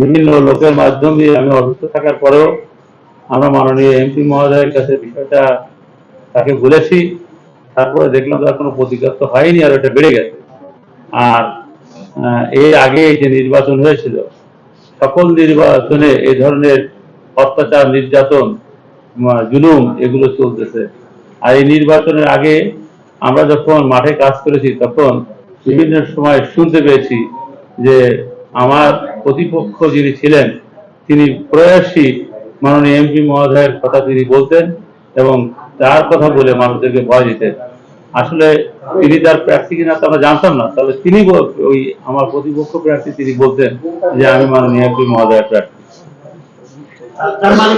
বিভিন্ন লোকের মাধ্যমে আমি অসুস্থ থাকার পরেও আমরা মাননীয় এমপি মহোদয়ের কাছে বিষয়টা তাকে বলেছি। তারপরে দেখলাম তার কোনো প্রতিকার তো হয়নি আর ওটা বেড়ে গেছে। আর এর আগে যে নির্বাচন হয়েছিল, সকল নির্বাচনে এই ধরনের অত্যাচার, নির্যাতন জুলুম এগুলো চলতেছে। আর এই নির্বাচনের আগে আমরা যখন মাঠে কাজ করেছি, তখন বিভিন্ন সময় শুনতে পেয়েছি যে আমার প্রতিপক্ষ যিনি ছিলেন তিনি প্রয়াসী মাননীয় এমপি মহোদয়ের কথা তিনি বলতেন এবং তার কথা বলে মানুষদেরকে ভয় দিতেন। আসলে তিনি তার প্রার্থী কিনা তো আমরা জানতাম না তাহলে তিনি ওই আমার প্রতিপক্ষ প্রার্থী তিনি বলতেন যে আমি মাননীয় এমপি মহোদয়ের প্রার্থী। মানে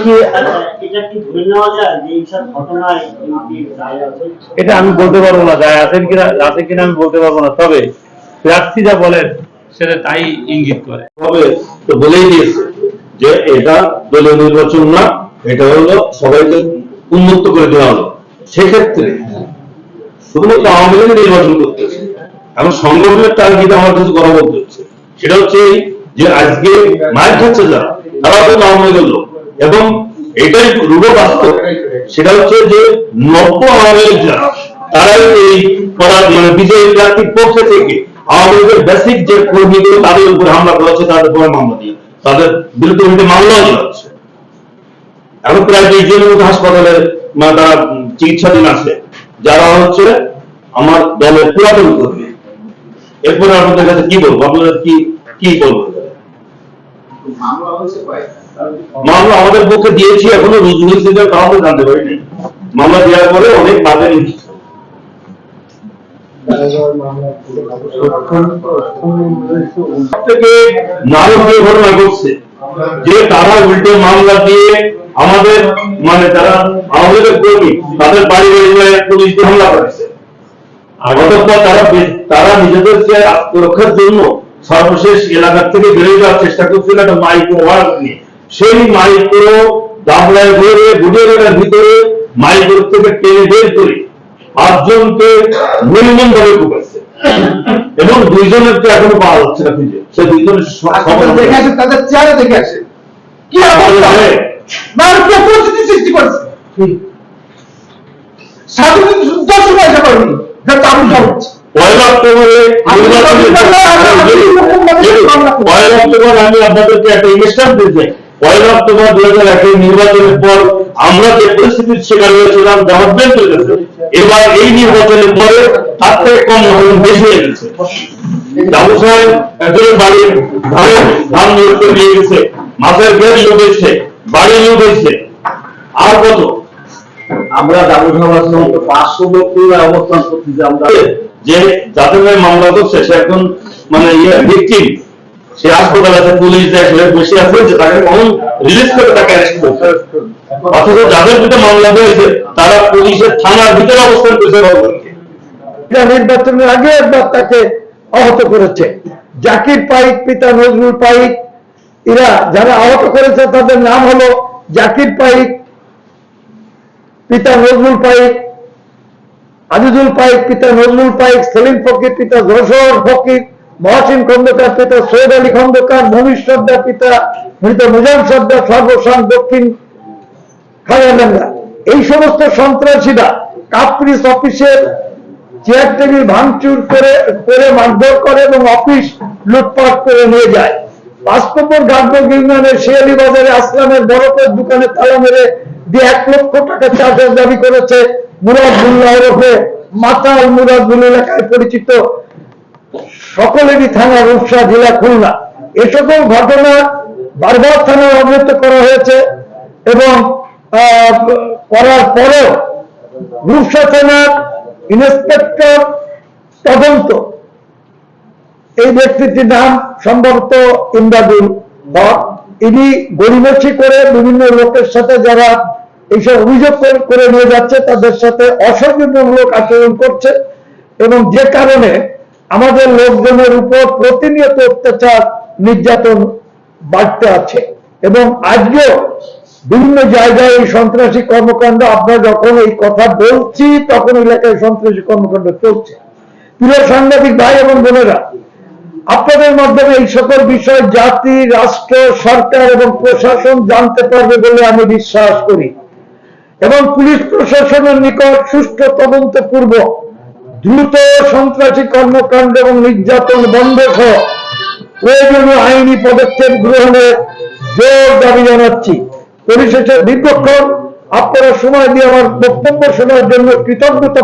এটা আমি বলতে পারব না দায় আছেন কিনা আছে কিনা আমি বলতে পারব না তবে প্রার্থী যা বলেন সেটা তাই ইঙ্গিত করে। হবে তো বলেই দিয়েছে যে এটা দলীয় নির্বাচন না, এটা হলো সবাইকে উন্মুক্ত করে দেওয়া হলো। সেক্ষেত্রে শুধুমাত্র আওয়ামী লীগ নির্বাচন করতেছে, এখন সংগঠনের টার্গেট আমার কাছে বলতে হচ্ছে। সেটা হচ্ছে এই যে আজকে মায়ের খাচ্ছে যারা, তারা তো আওয়ামী লীগের লোক। এবং এটাই রূপ বাস্তব, সেটা হচ্ছে যে নব্য আওয়ামী লীগ যারা, তারাই এই করার মানে বিজয়ী প্রার্থীর পক্ষে থেকে লীগের বেসিক যে কর্মীগুলো তাদের উপরে হামলা করা হচ্ছে তাদের উপরে মামলা দিয়ে। তাদের বিরুদ্ধে উল্টে মামলাও চলছে এখন প্রায় বিশ জনের মতো হাসপাতালে মানে তারা চিকিৎসাধীন আছে। যারা হচ্ছে আমার দলের পুরাতন কর্মী। এরপরে আপনাদের কাছে কি বলব? আপনারা কি কি বলব? মামলা আমাদের পক্ষে দিয়েছি এখনও রুজু হয়েছে তো জানতে পারিনি। মামলা দেওয়ার পরে অনেক নিচ্ছে থেকে নারকীয় ঘটনা ঘটছে, যে তারা উল্টে মামলা আমাদের মানে যারা আমাদের কর্মী, তাদের বাড়ি বাড়ি পুলিশ হামলা করেছে। অতঃপর তারা তারা নিজেদেরকে আত্মরক্ষার জন্য সর্বশেষ এলাকার থেকে বেরিয়ে যাওয়ার চেষ্টা করছিল একটা মাইক্রো নিয়ে। সেই মাইক্রো দামলায় ধরে গুডিয়ে ভিতরে মাইক্রো থেকে টেনে বের করে পাঁচজনকে নির্মম ভাবে ঢুকাচ্ছে এবং দুইজনের তো এখনও পাওয়া যাচ্ছে না খুঁজে। সে দুইজনের খবর দেখে আসেন তাদের চেহারা দেখে আসেন কি মার পরিস্থিতি সৃষ্টি করেছে। স্বাধীন নির্বাচনের আমি আপনাদেরকে একটা ইনস্টান্ট দিতে পয়লা অক্টোবর দুই হাজার একের নির্বাচনের পর আমরা যে পরিস্থিতির শিকার হয়েছিলাম গভর্নমেন্ট গেছে। এবার এই নির্বাচনের পরে তার থেকে কম ধরুন বেশি হয়ে গেছে। বাবু সাহেব একজন বাড়ির ধারে ধান নিয়োগ করে নিয়ে গেছে মাছের গেট নিয়োগ হয়েছে বাড়ি আর কত? আমরা দাবু সমাজ পাঁচশো লোক অবস্থান আমরা যে যাদের মামলা করছে সে এখন মানে ইয়ে ভিকটিম। সে হাসপাতালে পুলিশ সে বসে আছে যে তাকে কখন রিলিজ করে তাকে অ্যারেস্ট করছে। অথচ যাদের বিরুদ্ধে মামলা হয়েছে, তারা পুলিশের থানার ভিতরে অবস্থান করছে। নির্বাচনের আগে একবার তাকে আহত করেছে। জাকির পাইক, পিতা নজরুল পাইক, এরা যারা আহত করেছে, তাদের নাম হলো জাকির পাইক, পিতা নজরুল পাইক, আজিজুল পাইক, পিতা নজরুল পাইক, সেলিম ফকির, পিতা যশোর ফকির মহাসিন খন্দকার পিতা, সৈয়দ আলী খন্দকার মনীষ সর্দার পিতা, মৃত মুজাম সর্দার, সর্বসান দক্ষিণ খাগড়াডাঙ্গা এই সমস্ত সন্ত্রাসীরা কাপ্রিস অফিসের চেয়ার টেবিল ভাঙচুর করে করে মারধর করে এবং অফিস লুটপাট করে নিয়ে যায়। বাস্তবপুর গান্ধব ইউনিয়নের শিয়ালি বাজারে আসলামের বরফের দোকানে তালা মেরে দিয়ে এক লক্ষ টাকা চার্জের দাবি করেছে ওরফে মাতাল মুরাদুল এলাকায় পরিচিত সকলেরই থানা রূপসা, জেলা খুলনা। এ সকল ঘটনা বারবার থানায় অবহিত করা হয়েছে এবং করার পরেও রূপসা থানার ইন্সপেক্টর তদন্ত। এই ব্যক্তিটির নাম সম্ভবত ইমদাদুল হক। ইনি গরিমসি করে বিভিন্ন লোকের সাথে যারা এইসব অভিযোগ করে- করে নিয়ে যাচ্ছে, তাদের সাথে অসৌজন্যমূলক আচরণ করছে এবং যে কারণে আমাদের লোকজনের উপর প্রতিনিয়ত অত্যাচার, নির্যাতন বাড়তে আছে। এবং আজকেও বিভিন্ন জায়গায় এই সন্ত্রাসী কর্মকাণ্ড আমরা যখন এই কথা বলছি, তখন এলাকায় সন্ত্রাসী কর্মকাণ্ড চলছে। প্রিয় সাংবাদিক ভাই এবং বোনেরা, আপনাদের মাধ্যমে এই সকল বিষয় জাতি, রাষ্ট্র, সরকার এবং প্রশাসন জানতে পারবে বলে আমি বিশ্বাস করি। এবং পুলিশ প্রশাসনের নিকট সুষ্ঠু তদন্ত পূর্বক দ্রুত সন্ত্রাসী কর্মকাণ্ড এবং নির্যাতন বন্ধ সহ প্রয়োজনীয় আইনি পদক্ষেপ গ্রহণে জোর দাবি জানাচ্ছি। পরিশেষে দীর্ঘক্ষণ আপনারা সময় দিয়ে আমার বক্তব্য শোনার জন্য কৃতজ্ঞতা